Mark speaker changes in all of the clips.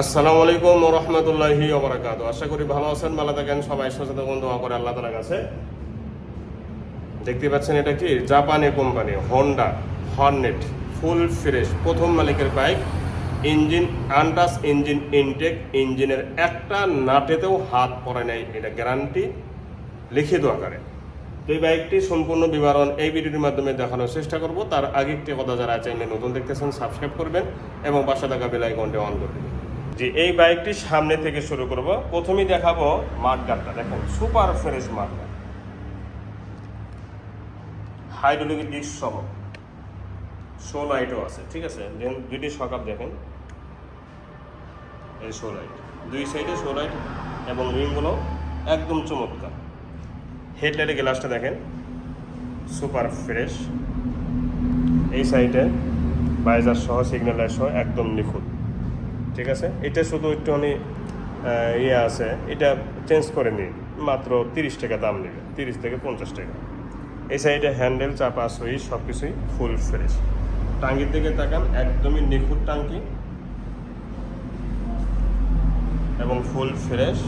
Speaker 1: আসসালামু আলাইকুম রহমতুল্লাহি ওবরাকাত আশা করি ভালো আছেন, ভালো থাকেন, সবাই সচেতন দোয়া করে আল্লাহ তালার কাছে। দেখতে পাচ্ছেন এটা কি? জাপানি company Honda Hornet full fresh প্রথম মালিকের bike engine untouched engine intact ইঞ্জিনের একটা নাটেতেও হাত পড়ে নাই, এটা গ্যারান্টি লিখিত আকারে। এই বাইকটি সম্পূর্ণ বিবরণ এই ভিডিওটির মাধ্যমে দেখানোর চেষ্টা করব। তার আগে একটি কথা যারা চাইলে নতুন দেখতেছেন সাবস্ক্রাইব করবেন এবং পাশে থাকা বেল আইকনটি অন করবেন জি, এই বাইকটি সামনে থেকে শুরু করব। প্রথমেই দেখাবো মাঠগাটটা দেখেন, super fresh mudguard hydraulic disc সহ। শো লাইটও আছে, ঠিক আছে? দেন দুইটি সকাপ দেখেন। এই শো লাইট। দুই সাইডে শো লাইট এবং রিংগুলো একদম চমৎকার। হেডলাইটের গ্লাসটা দেখেন। Super fresh. এই সাইডে বাইজার সহ, সিগন্যাল লাইট সহ একদম নিখুঁত। ঠিক আছে? এটা শুধু একটুখানি ইয়ে আছে। এটা চেঞ্জ করে নিন। মাত্র তিরিশ টাকা দাম নেবে। তিরিশ থেকে পঞ্চাশ টাকা। এই সাইডে হ্যান্ডেল চাপা সুইচ সব কিছুই ফুল ফ্রেশ টাঙ্গির দিকে তাকান, একদমই নিখুঁত টাঙ্কি। এবং ফুল ফ্রেশ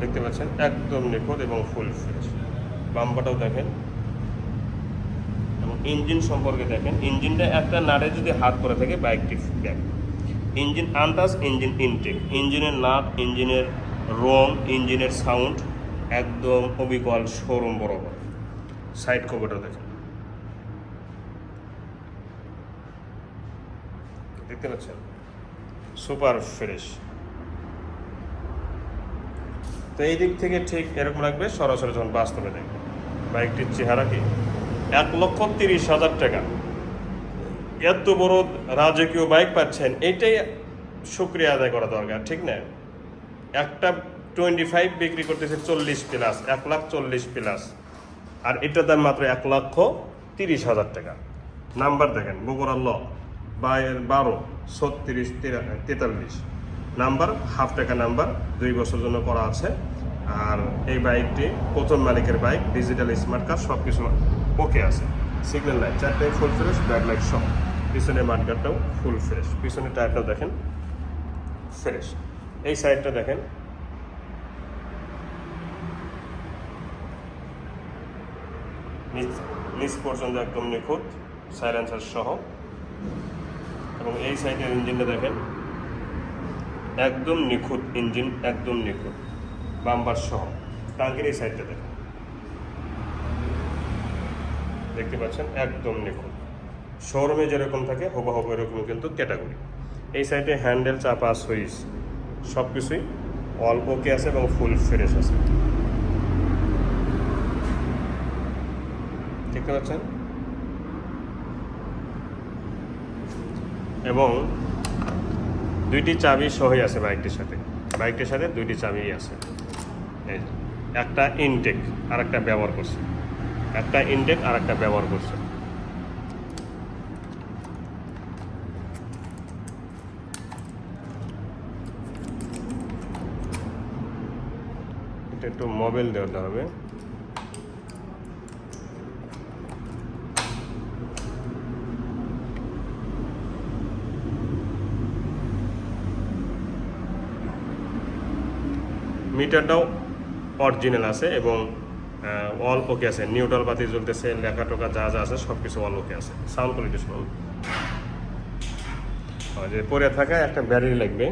Speaker 1: দেখতে পাচ্ছেন? একদম নিখুঁত এবং ফুল ফ্রেশ বাম্পাটাও দেখেন। ইঞ্জিন সম্পর্কে দেখেন। ইঞ্জিনটা একটা নাটে যদি হাত পরে থাকে বাইকটি ব্যাক ইঞ্জিন আন্দাজ, ইঞ্জিন ইনটেক ইঞ্জিনের নাট, ইঞ্জিনের রং, ইঞ্জিনের সাউন্ড একদম অবিকল শোরুম বরাবর। সাইড কভারটা দেখেন। দেখতে পাচ্ছেন? সুপার ফ্রেশ তো এই দিক থেকে ঠিক এরকম লাগবে। সরাসরি যখন বাস্তবে দেখবে বাইকটির চেহারা কি? এক লক্ষ তিরিশ হাজার টাকা। এত বড় রাজকীয় বাইক পাচ্ছেন এটাই শুক্রিয়া আদায় করা দরকার, ঠিক না? একটা টোয়েন্টি ফাইভ বিক্রি করতেছে চল্লিশ প্লাস, এক লাখ চল্লিশ প্লাস, আর এটার দাম মাত্র এক লক্ষ তিরিশ হাজার টাকা। নাম্বার দেখেন, বগুড়ার ল বারো, ছত্রিশ তেতাল্লিশ। নাম্বার, হাফ টাকা নাম্বার, দুই বছর জন্য করা আছে। আর এই বাইকটি প্রথম মালিকের বাইক, ডিজিটাল স্মার্ট কার্ড সব কিছু ওকে আছে সিগন্যাল লাইট চারটাই ফুল ফ্রেশ ব্যাক লাইট সব পিছনে মাঠগাটটাও ফুল ফ্রেশ পিছনে টায়ারটাও দেখেন ফ্রেশ এই সাইডটা দেখেন। নিচ পর্যন্ত একদম নিখুঁত সাইলেন্সার সহ। এবং এই সাইডের ইঞ্জিনটা দেখেন, একদম নিখুঁত ইঞ্জিন একদম নিখুঁত বাম্পার সহ। টাঙ্কির এই সাইডটা দেখেন। দেখতে পাচ্ছেন, একদম নিখুঁত। শোরুমে যেরকম থাকে, হুবহু এরকম কিন্তু ক্যাটাগরি। এই সাইডে হ্যান্ডেল, চাপা, সুইচ সব কিছুই অল ওকে আছে এবং ফুল ফ্রেশ আছে। দেখতে পাচ্ছেন? এবং দুইটি চাবি সহই আছে বাইকটির সাথে। বাইকটির সাথে দুইটি চাবি আছে। একটা ইনটেক আর একটা ব্যবহার করছে। একটা ইনটেক আর একটা ব্যবহার করছে। এটা একটু মোবাইল দেওয়া হবে। মিটারটাও অরিজিনাল আছে এবং অল ওকে আছে। নিউট্রাল বাতি জ্বলতেছে, লেখা টোকা যা যা আছে সব কিছু অল ওকে আছে সাউন্ড কোয়ালিটি শুনুন যে পরে থাকা একটা ব্যাটারি লাগবে।